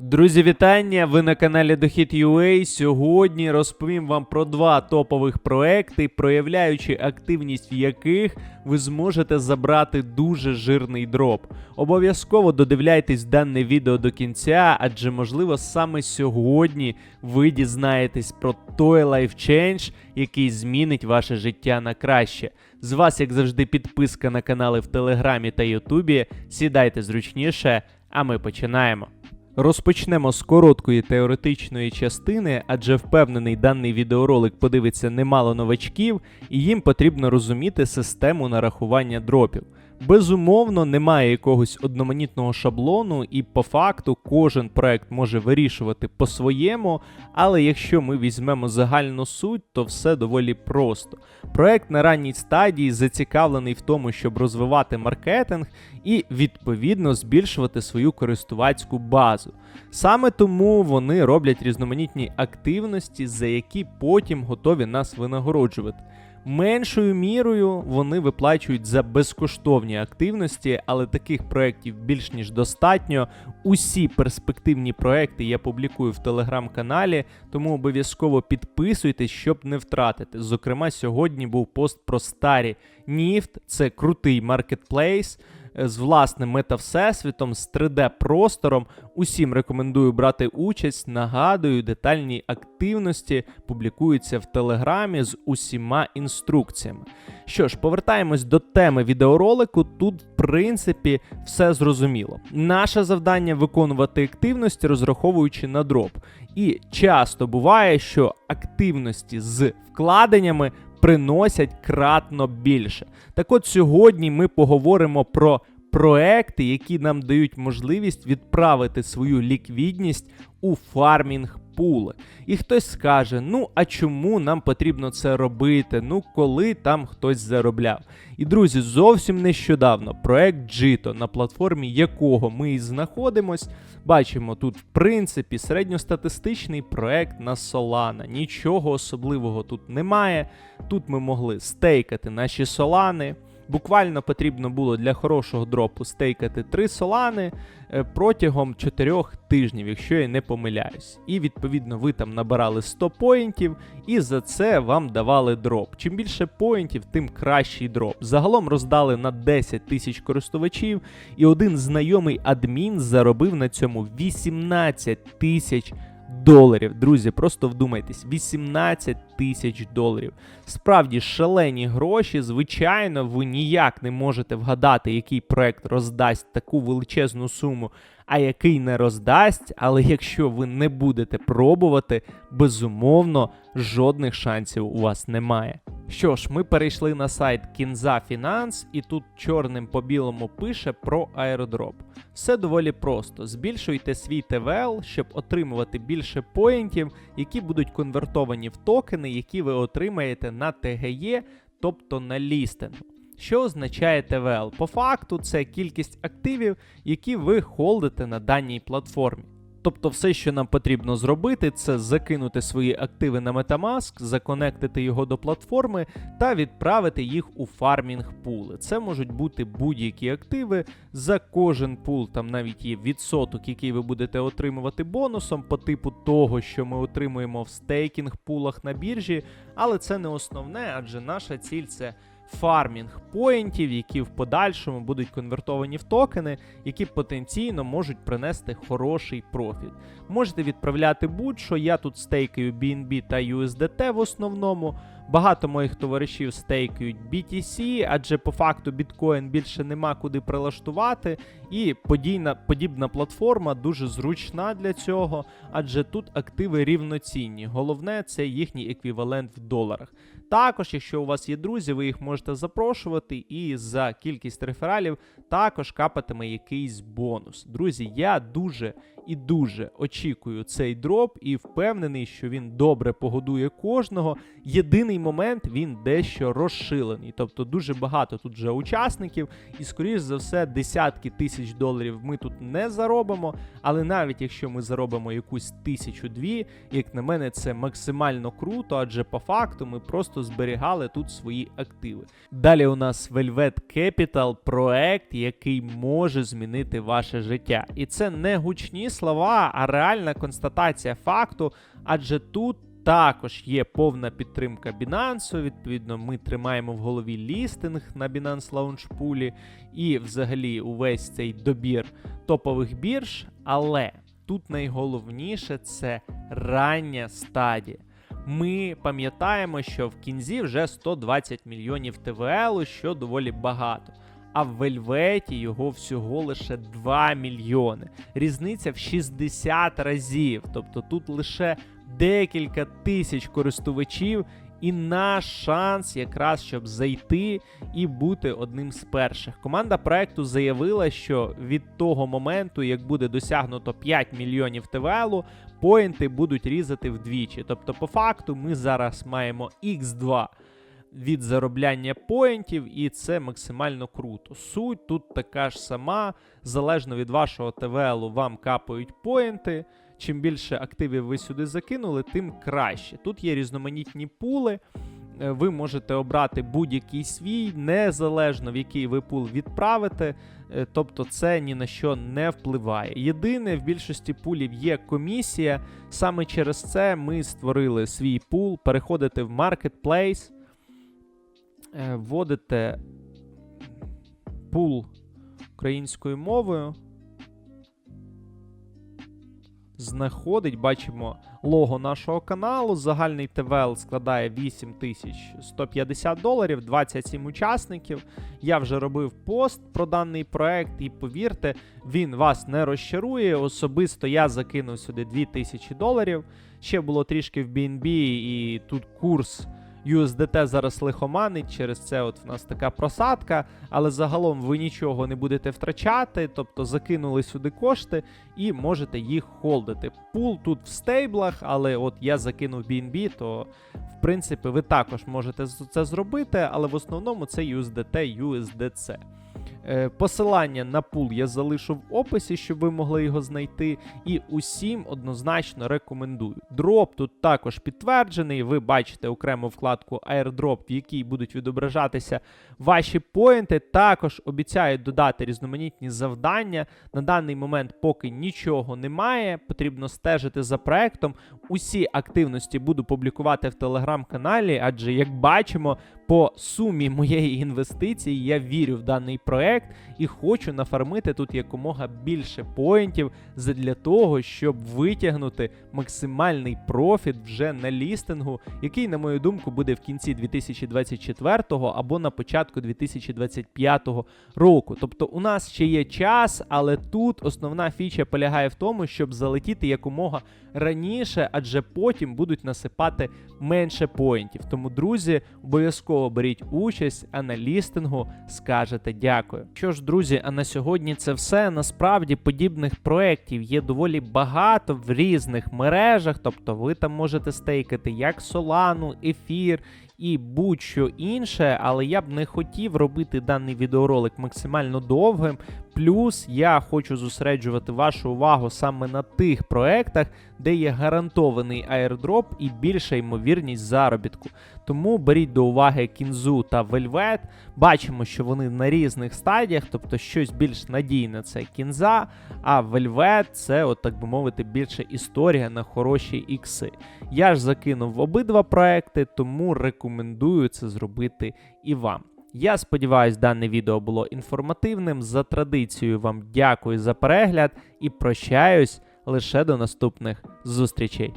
Друзі, вітання! Ви на каналі Дохід.ua. Сьогодні розповім вам про два топових проекти, проявляючи активність в яких ви зможете забрати дуже жирний дроп. Обов'язково додивляйтесь дане відео до кінця, адже можливо саме сьогодні ви дізнаєтесь про той лайфчендж, який змінить ваше життя на краще. З вас, як завжди, підписка на канали в Телеграмі та Ютубі. Сідайте зручніше, а ми починаємо. Розпочнемо з короткої теоретичної частини, адже впевнений, даний відеоролик подивиться немало новачків, і їм потрібно розуміти систему нарахування дропів. Безумовно, немає якогось одноманітного шаблону, і по факту кожен проект може вирішувати по-своєму, але якщо ми візьмемо загальну суть, то все доволі просто. Проект на ранній стадії зацікавлений в тому, щоб розвивати маркетинг і відповідно збільшувати свою користувацьку базу. Саме тому вони роблять різноманітні активності, за які потім готові нас винагороджувати. Меншою мірою вони виплачують за безкоштовні активності, але таких проєктів більш ніж достатньо. Усі перспективні проекти я публікую в телеграм-каналі, тому обов'язково підписуйтесь, щоб не втратити. Зокрема, сьогодні був пост про старі Ніфт, це крутий маркетплейс е, з власним метавсесвітом, з 3D-простором. Усім рекомендую брати участь. Нагадую, детальні активності публікуються в телеграмі з усіма інструкціями. Що ж, повертаємось до теми відеоролику. Тут, в принципі, все зрозуміло. Наше завдання виконувати активності, розраховуючи на дроп. І часто буває, що активності з вкладеннями приносять кратно більше. Так от сьогодні ми поговоримо про проекти, які нам дають можливість відправити свою ліквідність у фармінг пули. І хтось скаже: ну а чому нам потрібно це робити? Ну коли там хтось заробляв. І друзі, зовсім нещодавно проект Jito, на платформі якого ми і знаходимось, бачимо тут, в принципі, середньостатистичний проект на Solana. Нічого особливого тут немає. Тут ми могли стейкати наші солани. Буквально потрібно було для хорошого дропу стейкати 3 солани е, протягом 4 тижнів, якщо я не помиляюсь. І відповідно ви там набирали 100 поінтів, і за це вам давали дроп. Чим більше поінтів, тим кращий дроп. Загалом роздали на 10 тисяч користувачів, і один знайомий адмін заробив на цьому 18 тисяч доларів. Друзі, просто вдумайтесь, 18 тисяч доларів. Справді шалені гроші. Звичайно, ви ніяк не можете вгадати, який проект роздасть таку величезну суму, а який не роздасть. Але якщо ви не будете пробувати, безумовно, жодних шансів у вас немає. Що ж, ми перейшли на сайт Кінза Фінанс, і тут чорним по білому пише про аеродроп. Все доволі просто. Збільшуйте свій ТВЛ, щоб отримувати більше поінтів, які будуть конвертовані в токени, які ви отримаєте на ТГЄ, тобто на лістингу. Що означає ТВЛ? По факту, це кількість активів, які ви холдите на даній платформі. Тобто, все, що нам потрібно зробити, це закинути свої активи на Metamask, законектити його до платформи та відправити їх у фармінг пули. Це можуть бути будь-які активи. За кожен пул там навіть є відсоток, який ви будете отримувати бонусом по типу того, що ми отримуємо в стейкінг пулах на біржі, але це не основне, адже наша ціль це фармінг поінтів, які в подальшому будуть конвертовані в токени, які потенційно можуть принести хороший профіт. Можете відправляти будь-що. Я тут стейкаю BNB та USDT в основному. Багато моїх товаришів стейкають BTC, адже по факту біткоін більше нема куди прилаштувати, і подійна, подібна платформа дуже зручна для цього, адже тут активи рівноцінні. Головне це їхній еквівалент в доларах. Також, якщо у вас є друзі, ви їх можете запрошувати, і за кількість рефералів також капатиме якийсь бонус. Друзі, я дуже і дуже очікую цей дроп і впевнений, що він добре погодує кожного. Єдиний момент він дещо розшилений, тобто дуже багато тут вже учасників, і, скоріш за все, десятки тисяч доларів ми тут не заробимо. Але навіть якщо ми заробимо якусь тисячу-дві, як на мене, це максимально круто, адже по факту ми просто просто зберігали тут свої активи. Далі у нас Velvet Capital проект, який може змінити ваше життя. І це не гучні слова, а реальна констатація факту, адже тут. Також є повна підтримка Binance, Відповідно, ми тримаємо в голові лістинг на Binance Launch Pool і взагалі увесь цей добір топових бірж. Але тут найголовніше це рання стадія. Ми пам'ятаємо, що в кінзі вже 120 мільйонів ТВЛ, що доволі багато. А в Вельветі його всього лише 2 мільйони. Різниця в 60 разів. Тобто тут лише декілька тисяч користувачів, і наш шанс якраз щоб зайти і бути одним з перших. Команда проекту заявила, що від того моменту, як буде досягнуто 5 мільйонів ТВЛ, поінти будуть різати вдвічі. Тобто, по факту, ми зараз маємо X2 від заробляння поінтів, і це максимально круто. Суть тут така ж сама, залежно від вашого ТВЛ, вам капають поінти. Чим більше активів ви сюди закинули, тим краще. Тут є різноманітні пули. Е, Ви можете обрати будь-який свій, незалежно в який ви пул відправите. Е, Тобто це ні на що не впливає. Єдине, в більшості пулів є комісія. Саме через це ми створили свій пул. Переходите в е, вводите пул українською мовою знаходить, бачимо лого нашого каналу. Загальний ТВЛ складає 8150 доларів, 27 учасників. Я вже робив пост про даний проект, і повірте, він вас не розчарує. Особисто я закинув сюди 2000 доларів. Ще було трішки в BNB, і тут курс. USDT зараз лихоманить, через це от в нас така просадка, але загалом ви нічого не будете втрачати, тобто закинули сюди кошти і можете їх холдити. Пул тут в стейблах, але от я закинув BNB, то в принципі ви також можете це зробити, але в основному це USDT, USDC. Е, Посилання на пул я залишу в описі, щоб ви могли його знайти. І усім однозначно рекомендую. Дроп тут також підтверджений. Ви бачите окрему вкладку Airdrop, в якій будуть відображатися ваші поінти. Також обіцяють додати різноманітні завдання. На даний момент поки нічого немає. Потрібно стежити за проектом. Усі активності буду публікувати в телеграм-каналі, адже як бачимо, по сумі моєї інвестиції я вірю в даний проект і хочу нафармити тут якомога більше поінтів для того, щоб витягнути максимальний профіт вже на лістингу, який, на мою думку, буде в кінці 2024 або на початку 2025 року. Тобто у нас ще є час, але тут основна фіча полягає в тому, щоб залетіти якомога раніше, адже потім будуть насипати менше поінтів. Тому, друзі, обов'язково беріть участь, а на лістингу скажете дякую. Що ж, друзі, а на сьогодні це все. Насправді подібних проєктів є доволі багато в різних мережах, тобто ви там можете стейкати як Solana, ефір. І будь-що інше, але я б не хотів робити даний відеоролик максимально довгим. Плюс я хочу зосереджувати вашу увагу саме на тих проектах, де є гарантований аірдроп і більша ймовірність заробітку. Тому беріть до уваги кінзу та вельвет. Бачимо, що вони на різних стадіях, тобто щось більш надійне це кінза, а вельвет це, от так би мовити, більше історія на хороші ікси. Я ж закинув обидва проекти, тому рекомендую це зробити і вам. Я сподіваюся, дане відео було інформативним. За традицією вам дякую за перегляд і прощаюсь лише до наступних зустрічей.